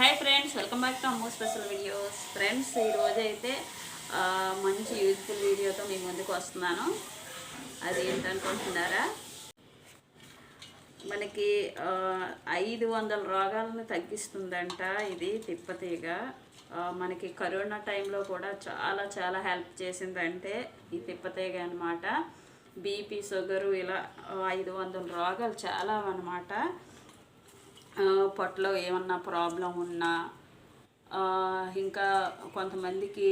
Hi friends welcome back to అమ్మో special videos friends ఈరోజు అయితే మంచి యూజ్ఫుల్ వీడియోతో మీ ముందుకు వస్తున్నాను. అది ఏంటనుకుంటున్నారా? మనకి ఐదు వందల రోగాలను తగ్గిస్తుందంట. ఇది తిప్పతీగ. మనకి కరోనా టైంలో కూడా చాలా చాలా హెల్ప్ చేసిందంటే ఈ తిప్పతీగ అనమాట బీపీ షుగరు ఇలా ఐదు వందల రోగాలు చాలా అనమాట పొట్టలో ఏమన్నా ప్రాబ్లం ఉన్నా ఇంకా కొంతమందికి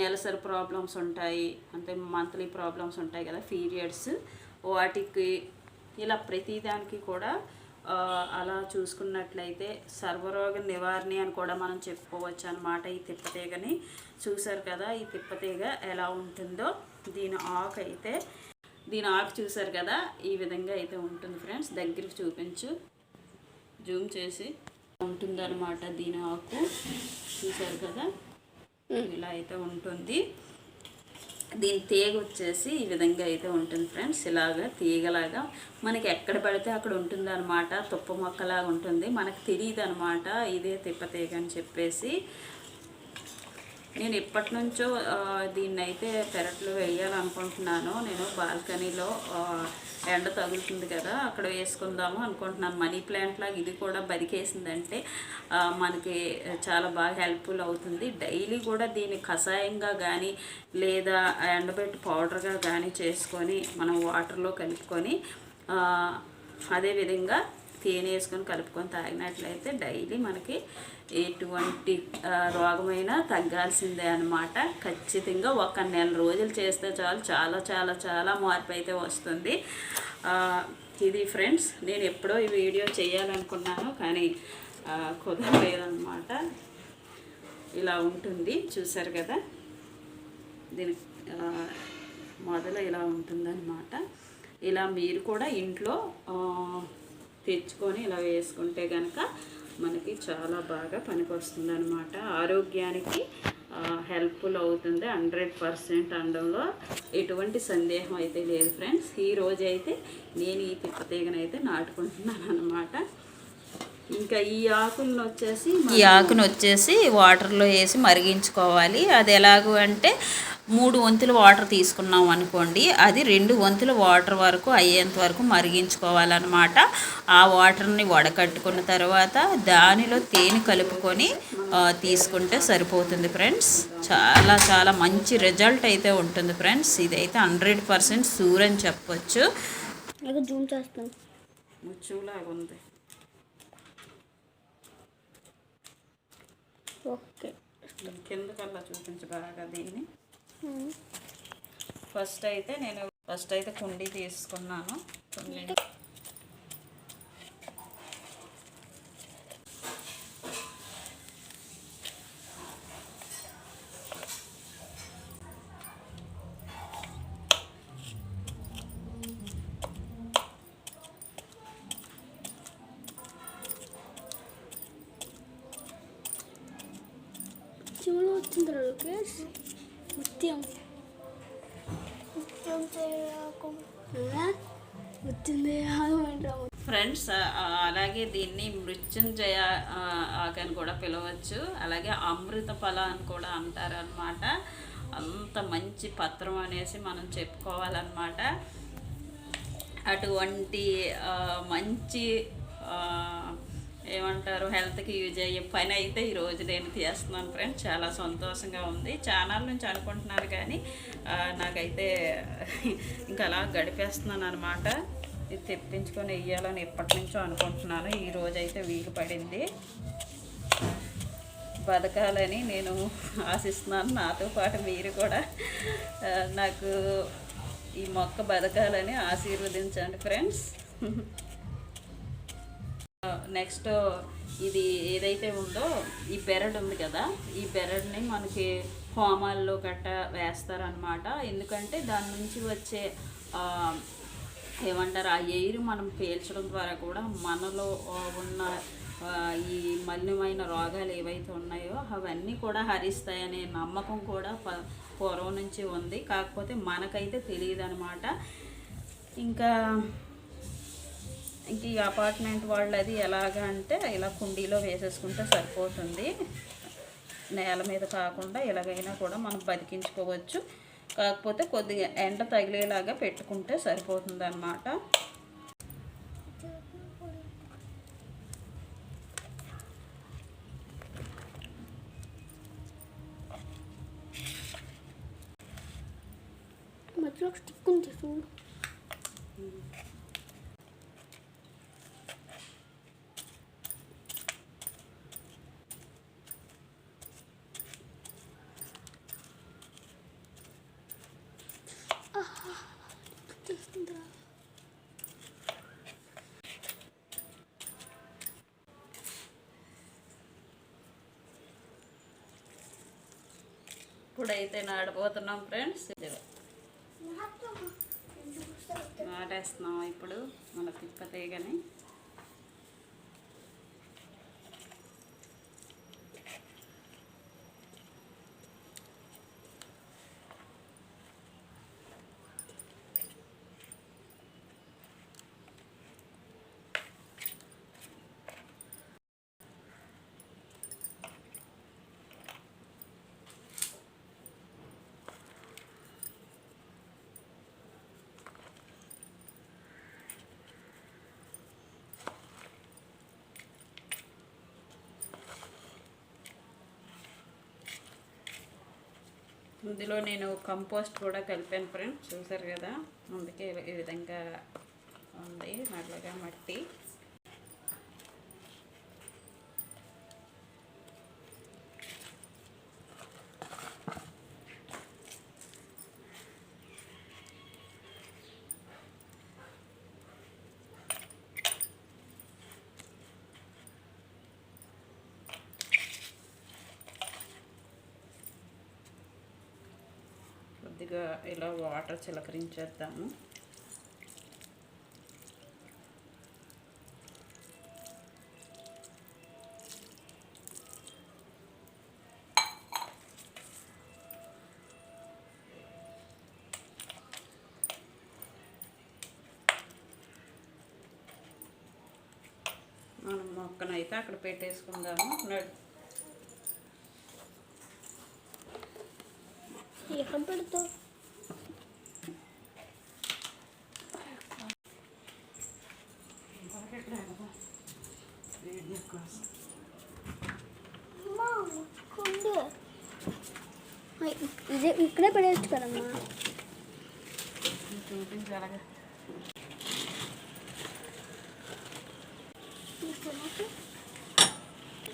నెలసరి ప్రాబ్లమ్స్ ఉంటాయి అంటే మంత్లీ ప్రాబ్లమ్స్ ఉంటాయి కదా పీరియడ్స్. వాటికి ఇలా ప్రతిదానికి కూడా అలా చూసుకున్నట్లయితే సర్వరోగ నివారణ అని కూడా మనం చెప్పుకోవచ్చు అనమాట ఈ తిప్పతీగని. చూసారు కదా ఈ తిప్పతీగ ఎలా ఉంటుందో. దీని ఆకు అయితే దీని ఆకు చూసారు కదా ఈ విధంగా అయితే ఉంటుంది ఫ్రెండ్స్. దగ్గరికి చూపించు. జూమ్ చేసి ఉంటుందన్నమాట దీని ఆకు. చూసారు కదా? ఇలా అయితే ఉంటుంది. దీని తీగ వచ్చేసి ఈ విధంగా అయితే ఉంటుంది ఫ్రెండ్స్. ఇలాగా తీగలాగా మనకి ఎక్కడ పడితే అక్కడ ఉంటుంది అనమాట తుప్ప మొక్కలాగా ఉంటుంది. మనకు తెలియదు అనమాట ఇదే తిప్ప తీగ అని చెప్పేసి. నేను ఎప్పటి నుంచో దీన్ని అయితే పెరట్లో వేయాలనుకుంటున్నాను. నేను బాల్కనీలో ఎండ తగులుతుంది కదా అక్కడ వేసుకుందాము అనుకుంటున్నాను. మనీ ప్లాంట్ లాగా ఇది కూడా బతికేసిందంటే మనకి చాలా బాగా హెల్ప్ఫుల్ అవుతుంది. డైలీ కూడా దీన్ని కషాయంగా కానీ లేదా ఎండబెట్టి పౌడర్గా కానీ చేసుకొని మనం వాటర్లో కలుపుకొని అదేవిధంగా తేనె వేసుకొని కలుపుకొని తాగినట్లయితే డైలీ మనకి ఎటువంటి రోగమైనా తగ్గాల్సిందే అనమాట ఖచ్చితంగా ఒక నెల రోజులు చేస్తే చాలు. చాలా చాలా చాలా మార్పు అయితే వస్తుంది. ఇది ఫ్రెండ్స్ నేను ఎప్పుడో ఈ వీడియో చేయాలనుకున్నాను కానీ కుదరలేదనమాట ఇలా ఉంటుంది. చూసారు కదా? దీని మొదలు ఇలా ఉంటుందన్నమాట. ఇలా మీరు కూడా ఇంట్లో తెచ్చుకొని ఇలా వేసుకుంటే కనుక మనకి చాలా బాగా పనికొస్తుంది అనమాట ఆరోగ్యానికి హెల్ప్ఫుల్ అవుతుంది హండ్రెడ్ పర్సెంట్ అనడంలో ఎటువంటి సందేహం అయితే లేదు ఫ్రెండ్స్. ఈ రోజు అయితే నేను ఈ తిప్పతీగనైతే నాటుకుంటున్నాను అనమాట ఇంకా ఈ ఆకులను వచ్చేసి ఈ ఆకును వచ్చేసి వాటర్లో వేసి మరిగించుకోవాలి. అది ఎలాగూ అంటే మూడు వంతులు వాటర్ తీసుకున్నాం అనుకోండి అది రెండు వంతుల వాటర్ వరకు అయ్యేంత వరకు మరిగించుకోవాలన్నమాట. ఆ వాటర్ని వడకట్టుకున్న తర్వాత దానిలో తేనె కలుపుకొని తీసుకుంటే సరిపోతుంది ఫ్రెండ్స్. చాలా చాలా మంచి రిజల్ట్ అయితే ఉంటుంది ఫ్రెండ్స్. ఇదైతే హండ్రెడ్ పర్సెంట్ సూర్ అని చెప్పొచ్చు. జూమ్ చేస్తాను. ముచ్చులాగా ఉంది ఓకే. కిందకల్లా చూపించు బాగా దీన్ని. ఫస్ట్ అయితే నేను ఫస్ట్ అయితే కుండీ తీసుకున్నాను. కుండీ. చెవులు వచ్చింది లోకేష్ ఫ్రెండ్స్ అలాగే దీన్ని మృత్యుంజయ ఆ, ఆకని కూడా పిలవచ్చు. అలాగే అమృత ఫల అని కూడా అంటారు అనమాట అంత మంచి పత్రం అనేసి మనం చెప్పుకోవాలన్నమాట. అటువంటి మంచి ఆ, ఏమంటారు హెల్త్కి యూజ్ అయ్యే పని అయితే ఈరోజు నేను చేస్తున్నాను ఫ్రెండ్స్. చాలా సంతోషంగా ఉంది. ఛానల్ నుంచి అనుకుంటున్నాను కానీ నాకైతే ఇంకా అలా గడిపేస్తున్నాను అనమాట ఇది తెప్పించుకొని వెయ్యాలని ఎప్పటి నుంచో అనుకుంటున్నాను. ఈ అయితే వీలు పడింది. బతకాలని నేను ఆశిస్తున్నాను. నాతో పాటు మీరు కూడా నాకు ఈ మొక్క బతకాలని ఆశీర్వదించండి ఫ్రెండ్స్. నెక్స్ట్ ఇది ఏదైతే ఉందో ఈ బెరడు ఉంది కదా ఈ బెరడుని మనకి హోమాల్లో గట్ట వేస్తారనమాట ఎందుకంటే దాని నుంచి వచ్చే ఏమంటారు ఆ ఎయిర్ మనం పీల్చడం ద్వారా కూడా మనలో ఉన్న ఈ మలినమైన రోగాలు ఏవైతే ఉన్నాయో అవన్నీ కూడా హరిస్తాయనే నమ్మకం కూడా ప- పూర్వం నుంచి ఉంది. కాకపోతే మనకైతే తెలియదు అనమాట ఇంకా ఇంక ఈ అపార్ట్మెంట్ వాళ్ళది ఎలాగా అంటే ఇలా కుండీలో వేసేసుకుంటే సరిపోతుంది. నేల మీద కాకుండా ఎలాగైనా కూడా మనం బతికించుకోవచ్చు. కాకపోతే కొద్దిగా ఎండ తగిలేలాగా పెట్టుకుంటే సరిపోతుంది అన్నమాట మధ్యలో స్టిక్ ఉంది చూడు. ఇప్పుడైతే నాడబోతున్నాం ఫ్రెండ్స్. నాటేస్తున్నాం ఇప్పుడు మన తిప్పతీగని. ఇందులో నేను కంపోస్ట్ కూడా కలిపాను ఫ్రెండ్స్ చూసారు కదా? అందుకే ఈ విధంగా ఉంది నల్లగా మట్టి. కొద్దిగా ఇలా వాటర్ చిలకరించేద్దాము. మనం మొక్కనైతే అక్కడ పెట్టేసుకుందాము. నడు. ఎక్కడ పెడతావు అమ్మా, కుండు. ఐ, ఇది ఇక్కడే పడేయచ్చు కదమ్మా.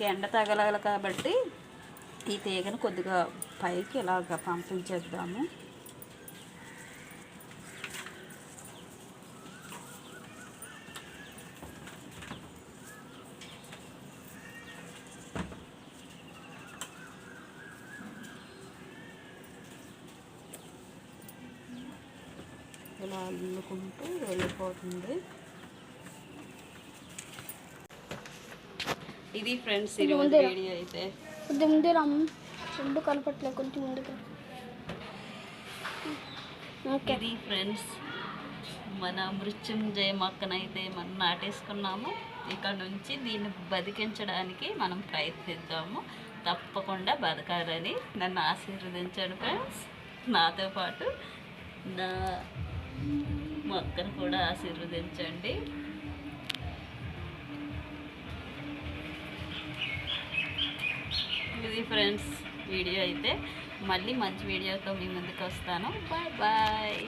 ఎండ తగలగల కాబట్టి ఈ తీగను కొద్దిగా పైకి ఇలాగ పంపించేద్దాము. ఇలా అల్లుకుంటూ వెళ్ళిపోతుంది. ఇది ఫ్రెండ్స్ ఈరోజు ముందే. వీడియో అయితే. కొద్ది ముందే రమ్మ రెండు కలపట్లే కొంచెం ముందుకు ఓకే. ఇది ఫ్రెండ్స్ మన మృత్యుంజయ మొక్కనైతే మనం నాటేసుకున్నాము. ఇక్కడ నుంచి దీన్ని బతికించడానికి మనం ప్రయత్నిద్దాము. తప్పకుండా బతకాలని నన్ను ఆశీర్వదించాను ఫ్రెండ్స్. నాతో పాటు నా మొక్కను కూడా ఆశీర్వదించండి. ఇది ఫ్రెండ్స్ వీడియో అయితే మళ్ళీ మంచి వీడియోతో మీ ముందుకు వస్తాను. Bye bye.